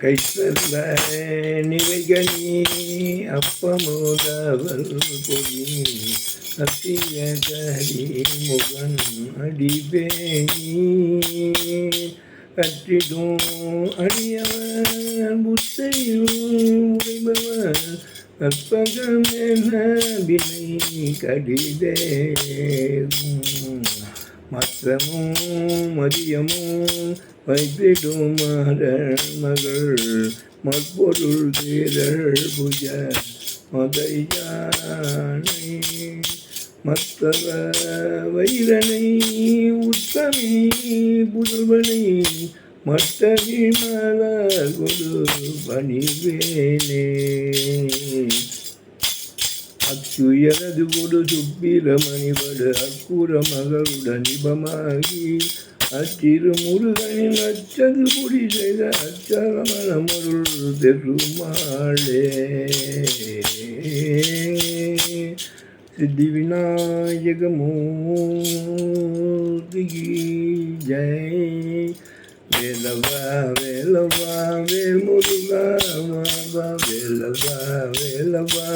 கைஸ்வந்த நிலைகனி அப்பமுதவல் பொதி அத்தியகரி முகன் அடிபேணி கற்றிடும் அடியவர் புத்தையுள் உடைபவர் கற்பகம் என வினை கடிதேவும் மற்றமும் மதியமோ வைத்திடும் மகள். மற்பொருள் தீரள் புஜ மதையானை. மத்தவ வைரனை உத்தமி புதுவனை மற்ற மலர் கொடு பணிவேனே. அச்சுயரது கொடு சுப்பிரமணிபடு அக்குற மகளுடன் இபமாகி அச்சிறு முருகனின் அச்சது பொடி செய்த அச்சரமணமருள் பெருமாளே சித்தி விநாயகமூர்த்தி ஜெய். வேலவா வேலவா வேல் முருகா வேலவா வேலவா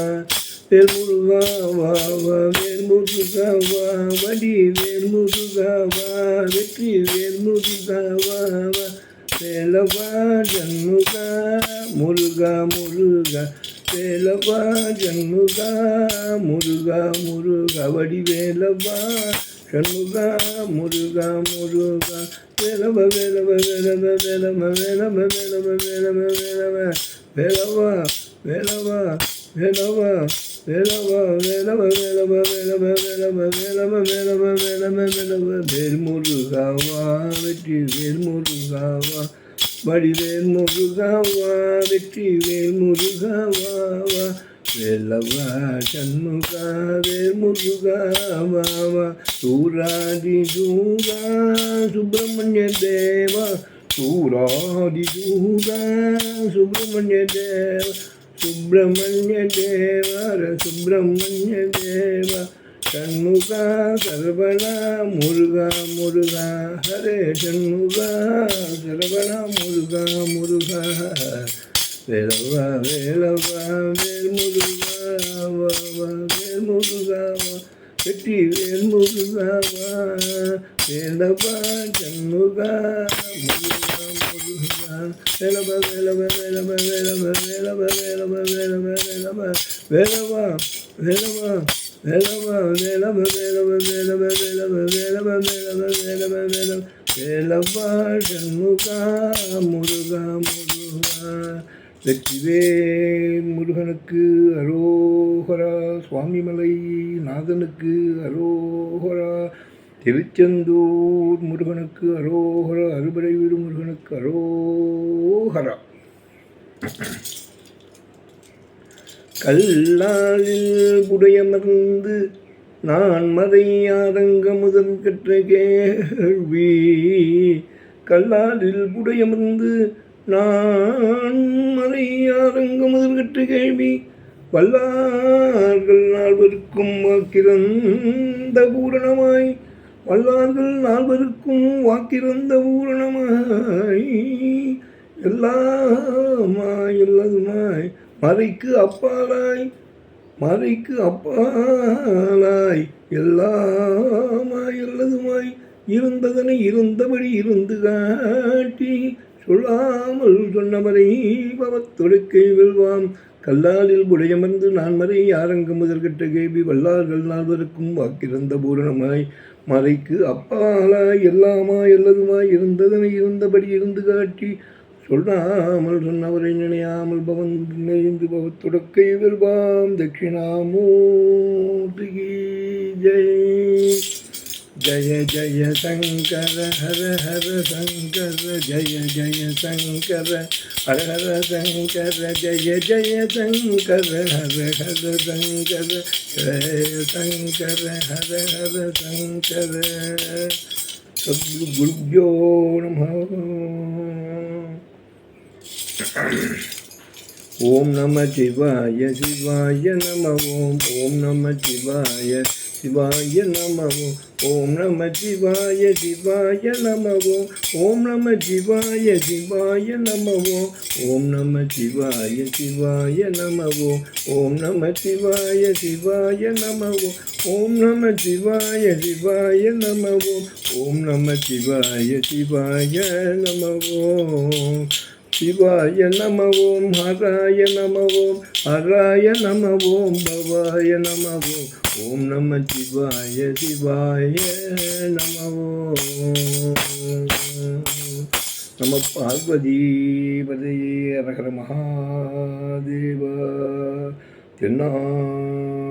வேல் முருகா வா வா வேல் முருகா வா வடி வேல் முருகா வா வெற்றி வேல் முருகா வா வா வேலவா ஜன்முகா முருகா முருகா வேலவா ஜன்முகா முருகா முருகா வடி வேலவா ஷண்முகா முருகா முருகா வேலவ வேலவ வேலவ வேலவ வேலவ வேலவ வேலவ வேலவ வேலவா வேலவா வேலவா வேல்முருகாவா வெற்றி வேல்முருகாவா வடிவேல் முருகாவா வெற்றி வேல் முருகாவா வேலவா சண்முகா வேல் முருகாவாவா சூராதி சூரா சுப்பிரமணிய தேவா சூராதி சூரா சுப்பிரமணிய தேவா सुब्रह्मण्य देव सुब्रह्मण्य देव शनुगा सर्वणा मुर्गा मुर्गा हरे शनुगा सर्वणा मुर्गा मुर्गा। वेलवा वेलवा वेल मुर्गा वा वेल मुर्गा Peti vel mugzava, vel da pa வேலவ வேலவ வேலவ வேலவ வேலவ வேலவ வேலவ வேலவ வேலவா வேலவா வேலவா வேலவ வேலவ வேலவ வேலவ வேலவ வேலவ வேலவ வேலவ வேலவா சண்முகா முருகா முருகா வெற்றிவேல் முருகனுக்கு அரோகரா சுவாமிமலை நாதனுக்கு அரோகரா திருச்செந்தூர் முருகனுக்கு அரோகர அறுபடை வீடு முருகனுக்கு அரோகரா. கல்லாலில் குடையமர்ந்து நான் மறையாரங்க முதன் கற்ற கேள்வி. கல்லாலில் குடையமர்ந்து நான் மறையாரங்க முதல் கற்ற கேள்வி. வல்லார்கள் நால்வருக்கும் வாக்கிறந்த பூரணமாய் வல்லார்கள் நால்வருக்கும் வாக்கிறந்த பூரணமாய் எல்லாமாய் எல்லாதுமாய் மறைக்கு அப்பாலாய் மறைக்கு அப்பாலாய் எல்லாமாய் எல்லாதுமாய் இருந்ததனை இருந்தபடி இருந்து காட்டி சொல்லாமல் சொன்னவரை பவத்தொடுக்கை வெல்வாம். கல்லாலில் புடையமர்ந்து நான் மறை யாரங்க முதற்கட்ட கேபி வல்லார்கள் நால்வருக்கும் வாக்கிறந்த பூரணமாய் மலைக்கு அப்பாலாய் எல்லாமாய் எல்லதுமா இருந்ததனை இருந்தபடி இருந்து காட்டி சொல்லாமல் சொன்னவரை நினையாமல் பவன் நினைந்து பவத்துடக்கை வெல்வாம். தட்சிணாமூர்த்தி ஜெய். जय जय शंकर, हर हर शंकर, जय जय शंकर, हर हर शंकर, जय जय शंकर, हर हर शंकर, जय शंकर, हर हर शंकर। सदगुरुभ्यो नम। ओम नमः शिवाय शिवाय नमः। ओम ओम नमः शिवाय। சிவாய நம ஓம் நம சிவாய சிவாய நம ஓம் நம சிவாய சிவாய நம ஓம் நம சிவாய சிவாய நம ஓம் நம சிவாய சிவாய நம ஓம் நம சிவாய சிவாய நம ஓம் நம சிவாய சிவாய நம சிவாய நம ஓம் ஹராய நம ஓம் ஹராய நம ஓம் பவாய நம ஓம் ஓம் நம சிவாய சிவாய நம நம பார்வதி பதையே அரகர மகாதேவா. தென்னாடுடைய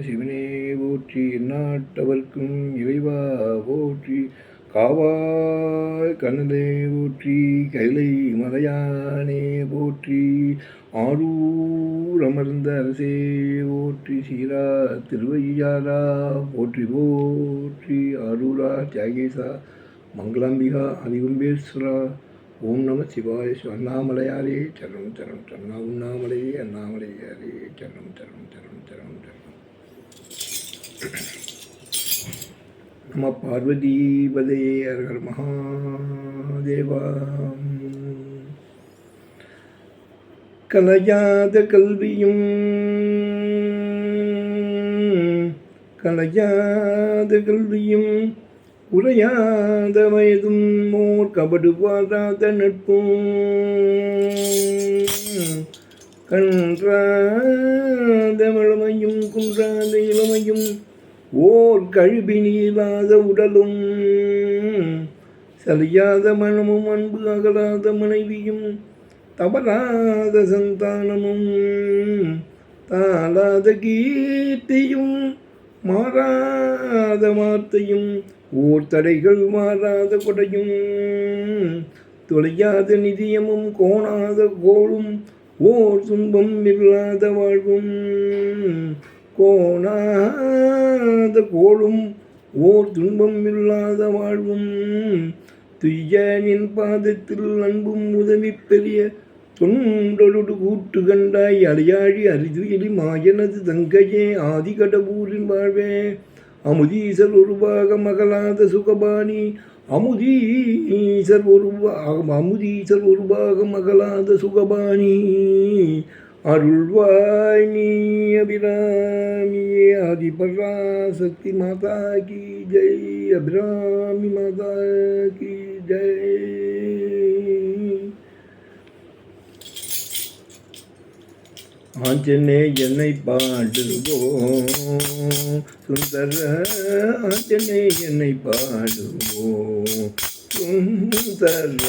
சிவனே போற்றி எந்நாட்டவர்க்கும் இறைவா போற்றி காவாய் கண்ணதே போற்றி கைலை மலையானே போற்றி ஆரூர் அமர்ந்த அரசே போற்றி சீரா திருவையாரா போற்றி போற்றி ஆரூரா தியாகேசா மங்களாம்பிகா அதிகும்பேஸ்வரா ஓம் நம சிவாய அண்ணாமலையாரே சரணம் சரணம் சரணா உண்ணாமலையே அண்ணாமலையாரே சரணம் சரணம் சரணம் சரணம் சரணம். நம பார்வதீபதே அருகர் மகாதேவா கலையாத கல்வியும் கலையாத கல்வியும் உரையாத வயதும் மோர் கபடு வாராத நட்பும் கன்றாத வளமையும் குன்றாத இளமையும் ஓர் கழுவி நீளாத உடலும் சலியாத மனமும் அன்பு அகலாத மனைவியும் தவறாத சந்தானமும் தாளாத கீர்த்தியும் மாறாத வார்த்தையும் ஓர் தடைகள் மாறாத கொடையும் தொலையாத நிதியமும் கோணாத கோளும் ஓர் துன்பம் இல்லாத வாழ்வும் கோணாத கோளும் ஓர் துன்பம் இல்லாத வாழ்வும் துய்யனின் பாதத்தில் அன்பும் உதவி பெரிய தொண்டொடு கூட்டு கண்டாய் அலையாழி அரிதுயிலி மாயனது தங்கையே ஆதி கடவுரின் வாழ்வே. அமுதீசர் உருவாக மகளாத சுகபாணி அமுதீசர் உருவா அமுதீசர் உருவாக மகளாத சுகபாணி. அருள்வாய் நீ அபிராமியே ஆதிபராசக்தி மாதா கி ஜெய் அபிராமி மாதா கி ஜெய். ஆஞ்சனே என்னை பாடுவோம் சுந்தர ஆஞ்சனே என்னை பாடுவோம் சுந்தர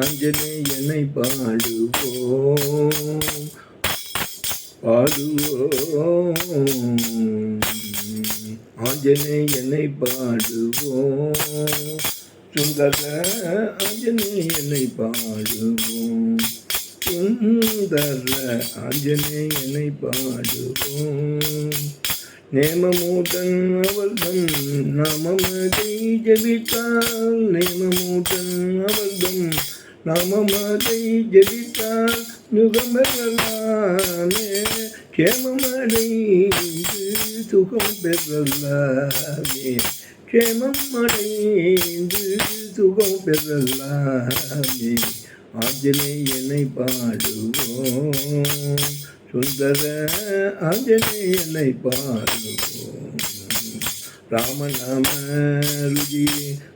ஆஞ்சனே என்னை பாடுவோம். பாடுவோம். ஆஞ்சநேயனை பாடுவோம். சுந்தர ஆஞ்சநேயனை பாடுவோம். சுந்தர ஆஞ்சநேயனை பாடுவோம். நேமமூட்டன் அவர்தம் நாமமதை ஜபித்தால் நேமமூட்டன் அவர்தம் நாமமதை ஜபித்தால் யுகமெல்லாமே கேமமடைந்து சுகம் பெறலாமே. கேமம் அடைந்து சுகம் பெறலாமே. ஆஞ்சநேயனை பாடுவோம். சுந்தர ஆஞ்சநேயனை பாடுவோம். ராமநாம ருதி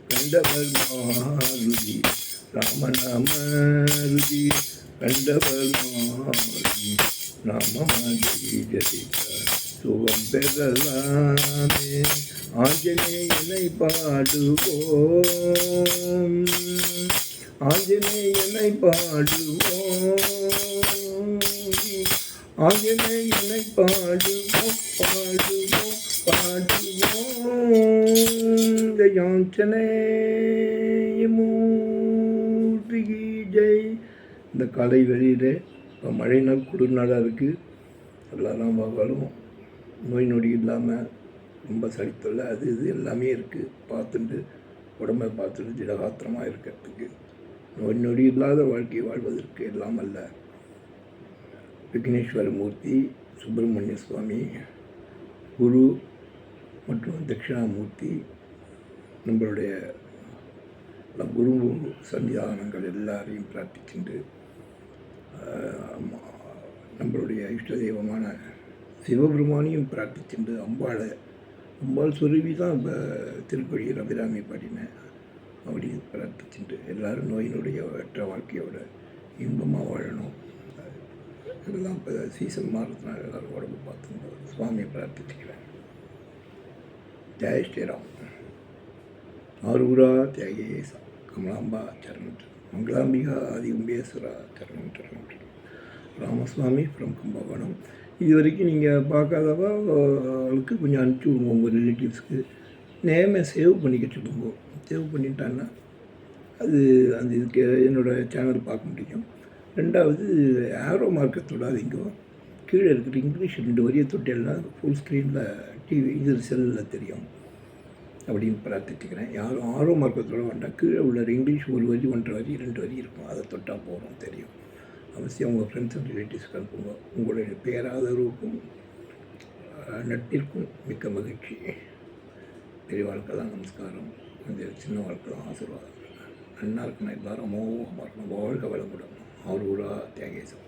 கண்டவர் மாருதி ராமநாம ருதி கண்டவர் மாருதி சுகம் பெறலாமே ஆஞ்சநேயனை பாடுவோம் ஆஞ்சநேயனை பாடுவோம் ஆஞ்சநேயனை பாடுவோம் பாடுவோம் பாடுவோம் ஜயாஞ்சனேயமூர்த்தி ஜெய் இந்த காலை வெளியிலே இப்போ மழை நாள் குளிர் நாளாக இருக்குது எல்லாரும் வரும். நோய் நொடி இல்லாமல் ரொம்ப சளித்தொல்லை அது இது எல்லாமே இருக்குது பார்த்துட்டு உடம்பை பார்த்துட்டு திடகாத்திரமாக இருக்கிறதுக்கு. நோய் நொடி இல்லாத வாழ்க்கை வாழ்வதற்கு எல்லாம் அல்ல. விக்னேஸ்வர மூர்த்தி சுப்பிரமணிய சுவாமி குரு மற்றும் தட்சிணாமூர்த்தி நம்மளுடைய குரு சன்னிதானங்கள் எல்லாரையும் பிரார்த்திச்சுண்டு நம்மளுடைய இஷ்ட தெய்வமான சிவபெருமானையும் பிரார்த்திச்சுண்டு அம்பாளை அம்பாள் சொருவி தான் இப்போ திருக்கொழி ரவிராமி பாடினேன் அப்படின்னு பிரார்த்திச்சுண்டு எல்லாரும் நோயினுடைய அற்ற வாழ்க்கையோட இன்பமாக வாழணும். இதெல்லாம் இப்போ சீசன் மாறுறதுனால எல்லோரும் உடம்பு பார்த்து சுவாமியை பிரார்த்திச்சுக்கிறேன். ஜெய் ஸ்ரீராம். ஆரூரா தியாகேசா கமலாம்பா சரண் மங்களாம்பிகா ஆதி உம்பேஸ்வரா சரண் சரணம் ராமசுவாமி ஃப்ரம் கும்பகோணம். இது வரைக்கும் நீங்கள் பார்க்காதவா அவளுக்கு கொஞ்சம் அனுப்பிச்சி விடுங்க உங்கள் ரிலேட்டிவ்ஸ்க்கு நேமை சேவ் பண்ணிக்க சொல்லுங்க சேவ் பண்ணிட்டான்னா அது அந்த இதுக்கு என்னோடய சேனல் பார்க்க முடியும். ரெண்டாவது ஆரோ மார்க்கை தொடாதீங்க. கீழே இருக்கிற இங்கிலீஷ் ரெண்டு வரியை தொட்டியெல்லாம் ஃபுல் ஸ்க்ரீனில் டிவி இது செல்லில் தெரியும். அப்படின்னு பிரார்த்திச்சுக்கிறேன். யாரும் ஆர்வம் மார்க்கத்தோடு வேண்டாம் கீழே உள்ள இங்கிலீஷ் ஒரு வரி ஒன்றரை வரி ரெண்டு வரி இருக்கும். அதை தொட்டால் போகிறோம் தெரியும். அவசியம் உங்கள் ஃப்ரெண்ட்ஸ் அண்ட் ரிலேட்டிவ்ஸ்க்கு அனுப்புங்க. உங்களுடைய பேராதரவுக்கும் நட்பிற்கும் மிக்க மகிழ்ச்சி. பெரிய வாழ்க்கை தான் நமஸ்காரம். இந்த சின்ன வாழ்க்கை தான் ஆசீர்வாதம். நன்னா இருக்கணும். எல்லாரும் மோகமாக இருக்கணும். வாழ்க்கை வளமுடன். அவர் ஊரா தியாகேசம்